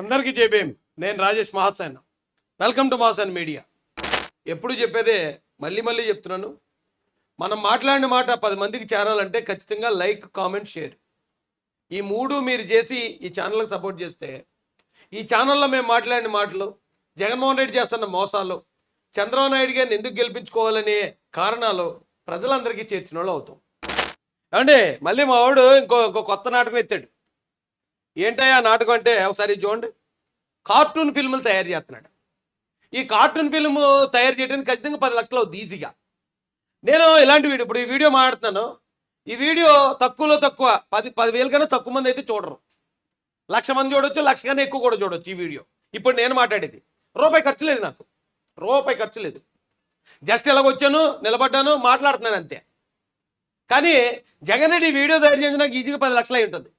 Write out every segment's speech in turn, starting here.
అందరికీ చెప్పేం నేను Rajesh Mahasen. Welcome to Mahasen media ఎప్పుడు చెప్పేదే మళ్ళీ మళ్ళీ చెప్తున్నాను. మనం మాట్లాడిన మాట పది మందికి చేరాలంటే ఖచ్చితంగా లైక్ కామెంట్ షేర్. ఈ మూడు మీరు చేసి ఈ ఛానల్కి సపోర్ట్ చేస్తే ఈ ఛానల్లో మేము మాట్లాడిన మాటలు జగన్మోహన్ రెడ్డి చేస్తున్న మోసాలు చంద్రబాబు నాయుడు గారిని ఎందుకు గెలిపించుకోవాలనే కారణాలు ప్రజలందరికీ చేర్చిన వాళ్ళు అవుతాం. అంటే మళ్ళీ మా వాడు ఇంకో ఇంకో కొత్త నాటకం ఎత్తాడు. ఏంటయ్యా నాటకం అంటే? ఒకసారి చూడండి. కార్టూన్ ఫిల్ములు తయారు చేస్తున్నాడు. ఈ కార్టూన్ ఫిల్మ్ తయారు చేయడానికి ఖచ్చితంగా పది లక్షలు అవుతుంది ఈజీగా. నేను ఇలాంటి వీడియో ఇప్పుడు ఈ వీడియో మాట్లాడుతున్నాను. ఈ వీడియో తక్కువలో తక్కువ పది పదివేల కన్నా తక్కువ మంది అయితే చూడరు. లక్ష మంది చూడొచ్చు లక్ష కన్నా ఎక్కువ కూడా చూడొచ్చు ఈ వీడియో. ఇప్పుడు నేను మాట్లాడేది. రూపాయి ఖర్చు లేదు నాకు. రూపాయి ఖర్చు లేదు. జస్ట్ ఇలాగ వచ్చాను నిలబడ్డాను మాట్లాడుతున్నాను అంతే. కానీ జగన్ రెడ్డి ఈ వీడియో తయారు చేసి నాకు ఈజీగా పది లక్షలు అయి ఉంటుంది.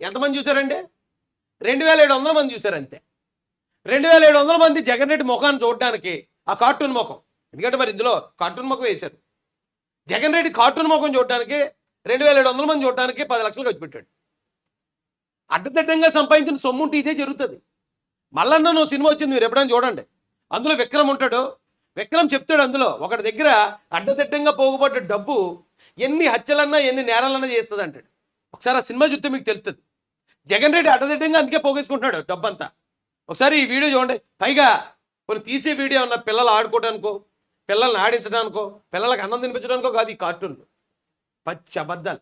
ఎంతమంది చూశారండి? రెండు వేల ఏడు వందల మంది చూశారు అంతే రెండు వేల ఏడు వందల మంది జగన్ రెడ్డి ముఖాన్ని చూడడానికి ఆ కార్టూన్ ముఖం. ఎందుకంటే మరి ఇందులో కార్టూన్ ముఖం వేశారు. జగన్ రెడ్డి కార్టూన్ ముఖం చూడడానికి రెండు వేల ఏడు వందల మంది చూడడానికి పది లక్షలు ఖర్చు పెట్టాడు. అడ్డదిడ్డంగా సంపాదించిన సొమ్ము ఉంటే ఇదే జరుగుతుంది. మల్లన్న నువ్వు సినిమా వచ్చింది మీరు ఎప్పుడైనా చూడండి. అందులో విక్రమ్ ఉంటాడు. విక్రమ్ చెప్తాడు అందులో ఒకటి దగ్గర అడ్డదిడ్డంగా పోగుపడ్డ డబ్బు ఎన్ని హత్యలన్నా ఎన్ని నేరాలన్నా చేస్తుంది అంటాడు ఒకసారి ఆ సినిమా చూస్తే మీకు తెలుస్తుంది. జగన్ రెడ్డి అడ్డదిడ్డంగా అందుకే పోగేసుకుంటున్నాడు డబ్బంతా. ఒకసారి ఈ వీడియో చూడండి. పైగా కొన్ని తీసే వీడియో ఉన్న పిల్లలు ఆడుకోవడానికో పిల్లల్ని ఆడించడానికో పిల్లలకు అన్నం తినిపించడానికో కాదు ఈ కార్టూన్ పచ్చి అబద్ధాలు.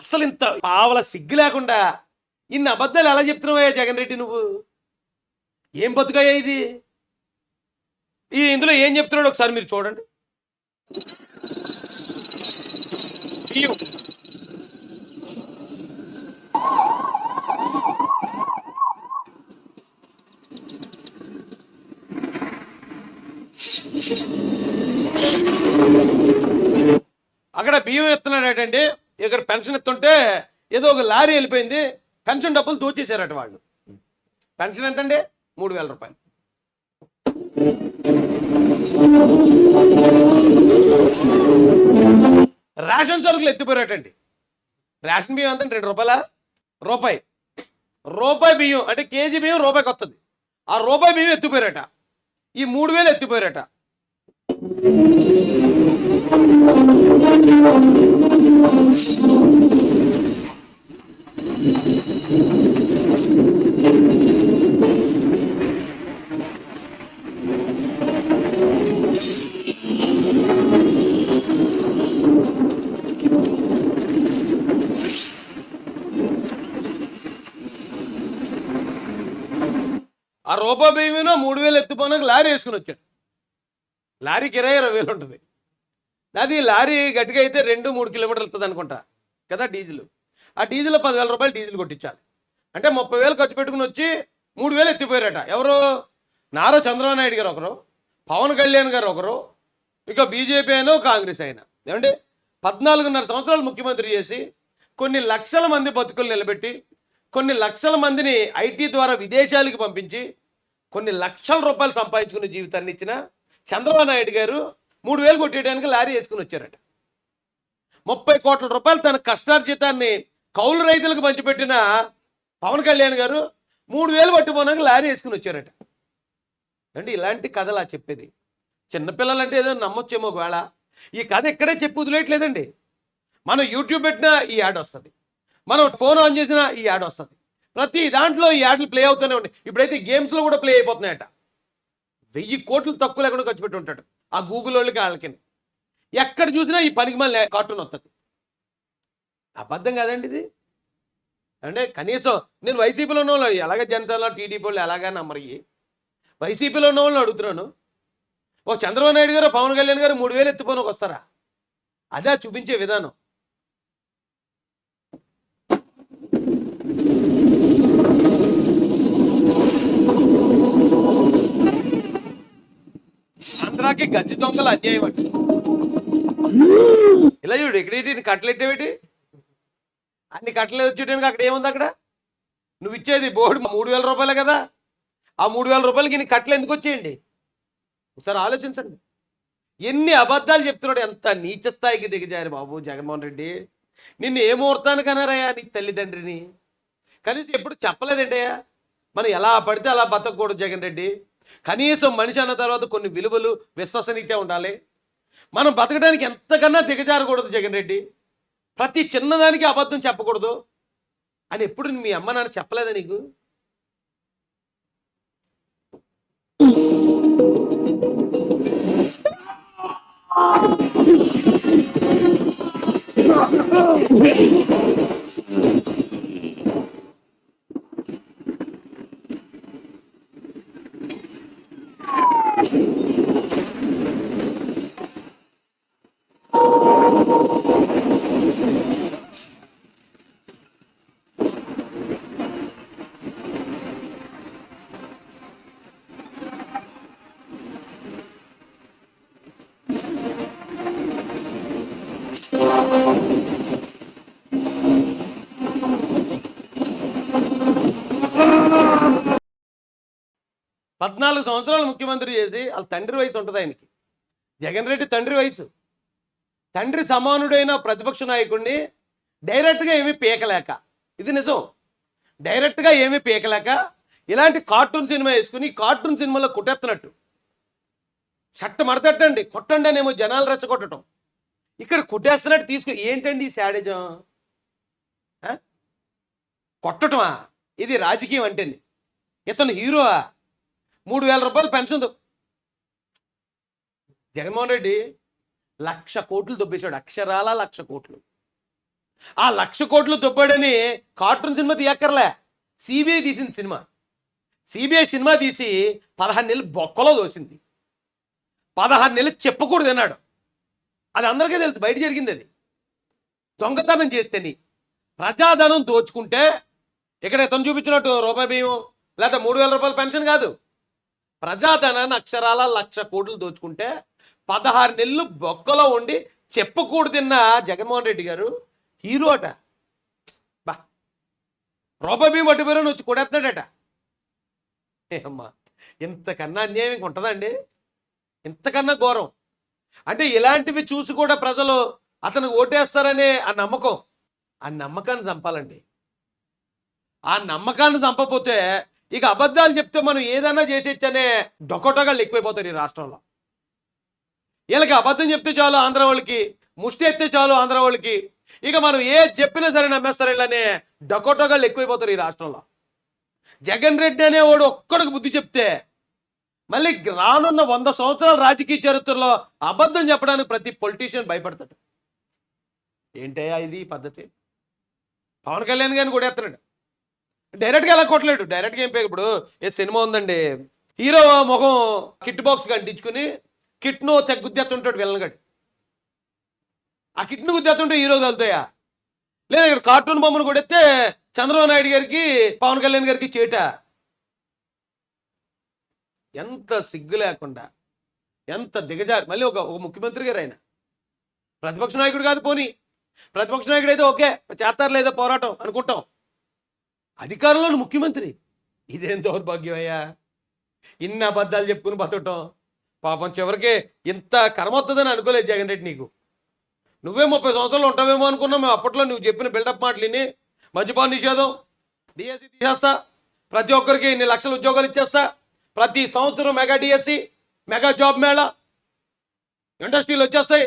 అసలు ఇంత పావల సిగ్గు లేకుండా ఇన్ని అబద్ధాలు ఎలా చెప్తున్నావయ్యా జగన్ రెడ్డి నువ్వు? ఏం బతుకయ్యా ఇది? ఈ ఇందులో ఏం చెప్తున్నాడు ఒకసారి మీరు చూడండి. అక్కడ బియ్యం ఎత్తున్నాడు ఇక్కడ పెన్షన్ ఎత్తుంటే ఏదో ఒక లారీ వెళ్ళిపోయింది పెన్షన్ డబ్బులు దోచేశారట వాళ్ళు. పెన్షన్ ఎంతండి? మూడు వేల రూపాయలు. రేషన్ సరుకులు ఎత్తిపోయారటండి. రేషన్ బియ్యం ఎంత రెండు రూపాయల? రూపాయి. రూపాయి బియ్యం అంటే కేజీ బియ్యం రూపాయికి వస్తుంది ఆ రూపాయి బియ్యం ఎత్తిపోయారట. ఈ మూడు వేలు ఎత్తిపోయారట. ఆ రూపాయి బియ్యమేనో మూడు వేలు ఎత్తిపోయినాక లారీ వేసుకుని వచ్చాడు. లారీ కిరాయి ఇరవై వేలు ఉంటుంది. అది లారీ గట్టిగా అయితే రెండు మూడు కిలోమీటర్లు వెళ్తుంది అనుకుంటా కదా డీజిల్. ఆ డీజిల్ పదివేల రూపాయలు డీజిల్ కొట్టించాలి. అంటే ముప్పై వేలు ఖర్చు పెట్టుకుని వచ్చి మూడు వేలు ఎత్తిపోయారట. ఎవరు? నారా చంద్రబాబు నాయుడు గారు ఒకరు పవన్ కళ్యాణ్ గారు ఒకరు ఇక బీజేపీ అయినా కాంగ్రెస్ అయినా. ఏమంటే పద్నాలుగున్నర సంవత్సరాలు ముఖ్యమంత్రి చేసి కొన్ని లక్షల మంది బతుకులు నిలబెట్టి కొన్ని లక్షల మందిని ఐటీ ద్వారా విదేశాలకు పంపించి కొన్ని లక్షల రూపాయలు సంపాదించుకునే జీవితాన్ని ఇచ్చిన చంద్రబాబు నాయుడు గారు మూడు వేలు కొట్టేయడానికి లారీ వేసుకుని వచ్చారట. ముప్పై కోట్ల రూపాయలు తన కష్టార్జితాన్ని కౌలు రైతులకు పంచిపెట్టిన పవన్ కళ్యాణ్ గారు మూడు వేలు పట్టుకోనాక లారీ వేసుకుని వచ్చారట. అంటే ఇలాంటి కథలా చెప్పేది. చిన్నపిల్లలంటే ఏదో నమ్మొచ్చేమో ఒకవేళ. ఈ కథ ఎక్కడే చెప్పి వదిలేయట్లేదండి. మనం యూట్యూబ్ పెట్టినా ఈ యాడ్ వస్తుంది. మనం ఫోన్ ఆన్ చేసినా ఈ యాడ్ వస్తుంది. ప్రతి దాంట్లో ఈ యాడ్లు ప్లే అవుతూనే ఉన్నాయి. ఇప్పుడైతే గేమ్స్లో కూడా ప్లే అయిపోతున్నాయట. వెయ్యి కోట్లు తక్కువ లేకుండా ఖర్చు పెట్టి ఉంటాడు. ఆ గూగుల్ వాళ్ళకి వాళ్ళకి. ఎక్కడ చూసినా ఈ పనికి మళ్ళీ కార్టూన్ వస్తుంది అబద్ధం కాదండి ఇది. అంటే కనీసం నేను వైసీపీలో ఉన్న వాళ్ళు ఎలాగ జనసేనలో టీడీపీ వాళ్ళు ఎలాగా నమ్మరు? వైసీపీలో ఉన్న వాళ్ళని అడుగుతున్నాను. ఓ చంద్రబాబు నాయుడు గారు పవన్ కళ్యాణ్ గారు మూడు వేలు ఎత్తుపోనకు వస్తారా? అదే చూపించే విధానం. ఆంధ్రాకి గజ్జి దొంగలు అన్యాయం అంట. ఇలా చూడు ఇక్కడ కట్టలు ఎట్టేవేటి అన్ని కట్టలు వచ్చేటానికి అక్కడ ఏముంది అక్కడ? నువ్వు ఇచ్చేది బోర్డు మూడు వేల రూపాయలే కదా. ఆ మూడు వేల రూపాయలకి నీ కట్టలు ఎందుకు వచ్చేయండి? ఒకసారి ఆలోచించండి. ఎన్ని అబద్ధాలు చెప్తున్నాడు ఎంత నీచ స్థాయికి దిగజారు బాబు జగన్మోహన్ రెడ్డి. నిన్ను ఏ ముహూర్తానికి అన్నారయ్యా నీ తల్లిదండ్రిని? కనీసం ఎప్పుడు చెప్పలేదంటయ్యా మనం ఎలా పడితే అలా బతకూడదు జగన్ రెడ్డి. కనీసం మనిషి అన్న తర్వాత కొన్ని విలువలు విశ్వసనీయత ఉండాలి. మనం బతకడానికి ఎంతకన్నా దిగజారకూడదు జగన్ రెడ్డి. ప్రతి చిన్నదానికి అబద్ధం చెప్పకూడదు అని ఎప్పుడు మీ అమ్మ నాన్న చెప్పలేదా నీకు? పద్నాలుగు సంవత్సరాలు ముఖ్యమంత్రి చేసి వాళ్ళ తండ్రి వయసు ఉంటుంది ఆయనకి. జగన్ రెడ్డి తండ్రి వయసు. తండ్రి సమానుడైన ప్రతిపక్ష నాయకుడిని డైరెక్ట్గా ఏమీ పీకలేక. ఇది నిజం. డైరెక్ట్గా ఏమీ పీకలేక ఇలాంటి కార్టూన్ సినిమా వేసుకుని కార్టూన్ సినిమాలో కుట్టెత్తినట్టు షర్ట్ మడతట్టండి కొట్టండి అనేమో జనాలు రెచ్చగొట్టడం. ఇక్కడ కొట్టేస్తున్నట్టు తీసుకు ఏంటండి ఈ ఆ? కొట్టటమా? ఇది రాజకీయం అంటేండి. ఇతను హీరోవా మూడు వేల రూపాయలు పెన్షన్ జగన్మోహన్ రెడ్డి లక్ష కోట్లు దొబ్బేశాడు. అక్షరాల లక్ష కోట్లు. ఆ లక్ష కోట్లు దొబ్బాడని కార్టూన్ సినిమా తీయక్కర్లే. సిబిఐ తీసింది సినిమా. సిబిఐ సినిమా తీసి పదహారు నెలలు బొక్కలో దోసింది. పదహారు నెలలు చెప్పకూడదు అన్నాడు అది అందరికీ తెలుసు బయట జరిగింది అది. దొంగతనం చేస్తేని ప్రజాధనం దోచుకుంటే ఇక్కడ ఇతను చూపించినట్టు రూపాయి బియ్యం లేదా మూడు వేల రూపాయల పెన్షన్ కాదు. ప్రజాధనాన్ని అక్షరాల లక్ష కోట్లు దోచుకుంటే పదహారు నెలలు బొక్కలో ఉండి చెప్పకూడదిన్న జగన్మోహన్ రెడ్డి గారు హీరో అట. బా. రూపాయి బియ్యం పట్టిపోయిన వచ్చి కొడేస్తున్నాడట ఏ అమ్మా ఇంతకన్నా అన్యాయం ఇంక ఉంటుందండి ఇంతకన్నా ఘోరం. అంటే ఇలాంటివి చూసి కూడా ప్రజలు అతను ఓటేస్తారనే ఆ నమ్మకం. ఆ నమ్మకాన్ని చంపాలండి. ఆ నమ్మకాన్ని చంపపోతే ఇక అబద్ధాలు చెప్తే మనం ఏదైనా చేసేచ్చనే డొకోటోగాళ్ళు ఎక్కువైపోతారు ఈ రాష్ట్రంలో. వీళ్ళకి అబద్ధం చెప్తే చాలు ఆంధ్ర వాళ్ళకి ముష్టి ఎత్తే చాలు ఆంధ్ర వాళ్ళకి. ఇక మనం ఏ చెప్పినా సరే నమ్మేస్తారు వీళ్ళనే డొకోటోగాళ్ళు ఎక్కువైపోతారు ఈ రాష్ట్రంలో. జగన్ రెడ్డి అనేవాడు ఒక్కడికి బుద్ధి చెప్తే మళ్ళీ రానున్న వంద సంవత్సరాల రాజకీయ చరిత్రలో అబద్ధం చెప్పడానికి ప్రతి పొలిటీషియన్ భయపడతాడు. ఏంటయ్యా ఇది ఈ పద్ధతి? పవన్ కళ్యాణ్ గారిని కూడా ఎత్తున్నాడు డైరెక్ట్గా ఎలా కొట్టలేడు. డైరెక్ట్గా ఏం పే ఇప్పుడు ఏ సినిమా ఉందండి? హీరో ముఖం కిట్ బాక్స్ అంటించుకుని కిట్ను తెగ గుద్దెత్తుంటాడు విలన్గడ్ ఆ కిట్ను గుద్దెత్తుంటే హీరో తగులుతాయా లేదా ఇక్కడ కార్టూన్ బొమ్మను కొడితే చంద్రబాబు నాయుడు గారికి పవన్ కళ్యాణ్ గారికి చేట. ఎంత సిగ్గు లేకుండా ఎంత దిగజారి మళ్ళీ ఒక ఒక ముఖ్యమంత్రి గారు ఆయన. ప్రతిపక్ష నాయకుడు కాదు పోనీ. ప్రతిపక్ష నాయకుడు అయితే ఓకే చేస్తారు లేదా పోరాటం అనుకుంటాం. అధికారంలోని ముఖ్యమంత్రి. ఇదేం దౌర్భాగ్యం అయ్యా? ఇన్ని అబద్ధాలు చెప్పుకుని బతకటం. పాపం చివరికి ఇంత కర్మ వస్తుందని అనుకోలేదు జగన్ రెడ్డి నీకు. నువ్వే ముప్పై సంవత్సరాలు ఉంటావేమో అనుకున్నాం మేము అప్పట్లో నువ్వు చెప్పిన బిల్డప్ మాటలు విని మద్యపాన నిషేధం డిఎస్సి తీసేస్తా. ప్రతి ఒక్కరికి ఇన్ని లక్షల ఉద్యోగాలు ఇచ్చేస్తా. ప్రతి సంవత్సరం mega DSC mega job Mela ఇండస్ట్రీలు వచ్చేస్తాయి.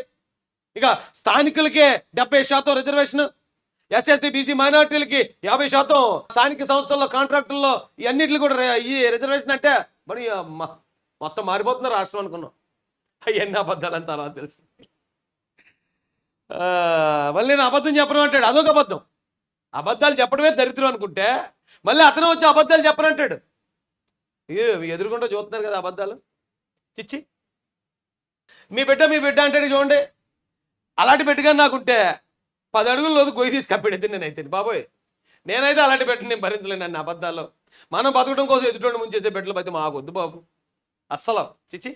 ఇక స్థానికులకే డెబ్బై శాతం రిజర్వేషన్ ఎస్ఎస్టీ బీసీ మైనార్టీలకి యాభై శాతం. స్థానిక సంస్థల్లో కాంట్రాక్టుల్లో ఇవన్నిటిని కూడా ఈ రిజర్వేషన్ అంటే మరి మొత్తం మారిపోతుంది రాష్ట్రం అనుకున్నాం. అవన్నీ అబద్ధాలు అని తర్వాత తెలుసు. మళ్ళీ నేను అబద్ధం చెప్పడం అంటాడు. అదొక అబద్ధం. అబద్ధాలు చెప్పడమే దరిద్రం అనుకుంటే మళ్ళీ అతను వచ్చి అబద్ధాలు చెప్పనంటాడు. ఎదురుకుంటూ చూస్తున్నారు కదా అబద్ధాలు? చిచ్చి. మీ బిడ్డ మీ బిడ్డ అంటాడు చూడండి అలాంటి బిడ్డగా నాకుంటే పది అడుగులు రోజు గొయ్యి తీసి కప్పెడితే నేనైతే బాబోయ్ నేనైతే అలాంటి బిడ్డ నేను భరించలేను అన్న అబద్ధాల్లో. మనం బతకడం కోసం ఎదుటి ముంచేసే బిడ్డలు అయితే మాకు వద్దు బాబు. అస్సలు. చిచ్చి.